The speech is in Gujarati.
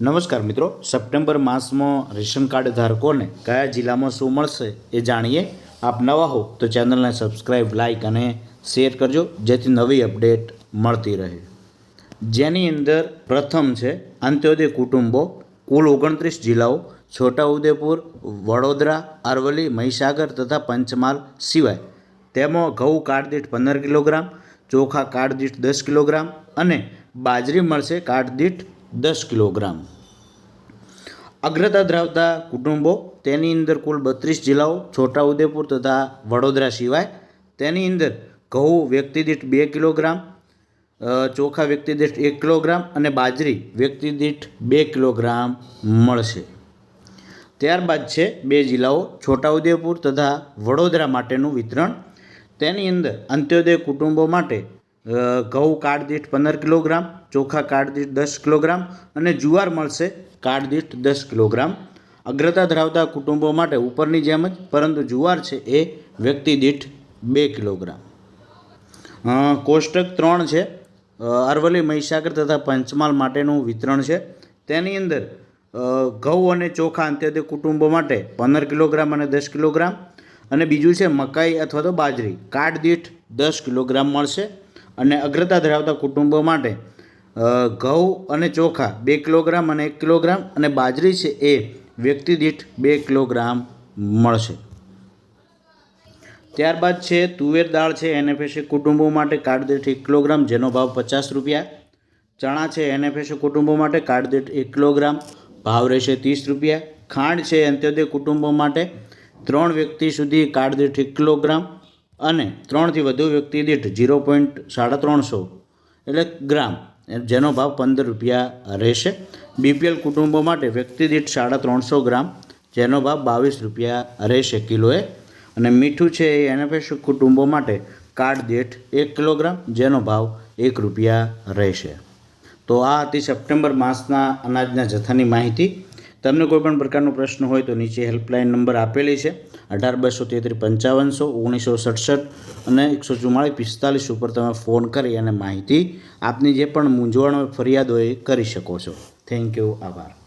નમસ્કાર મિત્રો, સપ્ટેમ્બર માસમાં રેશન કાર્ડ ધારકોને કયા જિલ્લામાં શું મળશે એ જાણીએ. આપ નવા હો તો ચેનલને સબસ્ક્રાઈબ લાઇક અને શેર કરજો, જેથી નવી અપડેટ મળતી રહે. જેની અંદર પ્રથમ છે, અંત્યોદય કુટુંબો, કુલ ઓગણત્રીસ જિલ્લાઓ, છોટાઉદેપુર, વડોદરા, અરવલ્લી, મહીસાગર તથા પંચમહાલ સિવાય. તેમાં ઘઉં કાર્ડ પંદર કિલોગ્રામ, ચોખા કાર્ડ દસ કિલોગ્રામ અને બાજરી મળશે કાર્ડ દસ કિલોગ્રામ. અગ્રતા ધરાવતા કુટુંબો, તેની અંદર કુલ બત્રીસ જિલ્લાઓ, છોટાઉદેપુર તથા વડોદરા સિવાય, તેની અંદર ઘઉં વ્યક્તિ દીઠ બે કિલોગ્રામ ચોખા વ્યક્તિ દીઠ એક કિલોગ્રામ અને બાજરી વ્યક્તિ દીઠ બે કિલોગ્રામ મળશે. ત્યારબાદ છે બે જિલ્લાઓ, છોટાઉદેપુર તથા વડોદરા માટેનું વિતરણ. તેની અંદર અંત્યોદય કુટુંબો માટે ઘઉં કાર્ડ દીઠ પંદર કિલોગ્રામ, ચોખા કાર્ડ દીઠ દસ કિલોગ્રામ અને જુવાર મળશે કાર્ડ દીઠ દસ કિલોગ્રામ. અગ્રતા ધરાવતા કુટુંબો માટે ઉપરની જેમ જ, પરંતુ જુવાર છે એ વ્યક્તિ દીઠ બે કિલોગ્રામ. કોષ્ટક ત્રણ છે. અરવલ્લી મહીસાગર તથા પંચમહાલ માટેનું વિતરણ છે. તેની અંદર ઘઉં અને ચોખા અંત્યોદય કુટુંબો માટે પંદર કિલોગ્રામ અને દસ કિલોગ્રામ. અને બીજું છે મકાઈ અથવા તો બાજરી કાર્ડ દીઠ દસ કિલોગ્રામ મળશે. અને અગ્રતા ધરાવતા કુટુંબો માટે ઘઉં અને ચોખા બે કિલોગ્રામ અને એક કિલોગ્રામ અને બાજરી છે એ વ્યક્તિ દીઠ બે કિલોગ્રામ મળશે. ત્યારબાદ છે તુવેર દાળ છે એનએફએસી કુટુંબો માટે કાર્ડ એક કિલોગ્રામ, જેનો ભાવ પચાસ રૂપિયા. ચણા છે એનએફએસી કુટુંબો માટે કાર્ડ એક કિલોગ્રામ, ભાવ રહેશે ત્રીસ રૂપિયા. ખાંડ છે અંત્યોદય કુટુંબો માટે ત્રણ વ્યક્તિ સુધી કાર્ડ એક કિલોગ્રામ અને ત્રણથી વધુ વ્યક્તિ દીઠ ઝીરો પોઈન્ટ સાડા ત્રણસો એટલે ગ્રામ, જેનો ભાવ પંદર રૂપિયા રહેશે. બીપીએલ કુટુંબો માટે વ્યક્તિ દીઠ સાડા ત્રણસો ગ્રામ, જેનો ભાવ બાવીસ રૂપિયા રહેશે કિલોએ. અને મીઠું છે એ એનએફએસ કુટુંબો માટે કાર્ડ દીઠ એક કિલોગ્રામ, જેનો ભાવ એક રૂપિયા રહેશે. તો આ હતી સપ્ટેમ્બર માસના અનાજના જથ્થાની માહિતી. તમને કોઈપણ પ્રકારનો પ્રશ્ન હોય તો નીચે હેલ્પલાઇન નંબર આપેલી છે. અઢાર, બસો તેત્રીસ પંચાવનસો, ઓગણીસો સડસઠ અને એકસો ચુમ્માળીસ પિસ્તાલીસ ઉપર તમે ફોન કરી અને માહિતી આપની જે પણ મૂંઝવણ, ફરિયાદ હોય એ કરી શકો છો. થેન્ક યુ આભાર.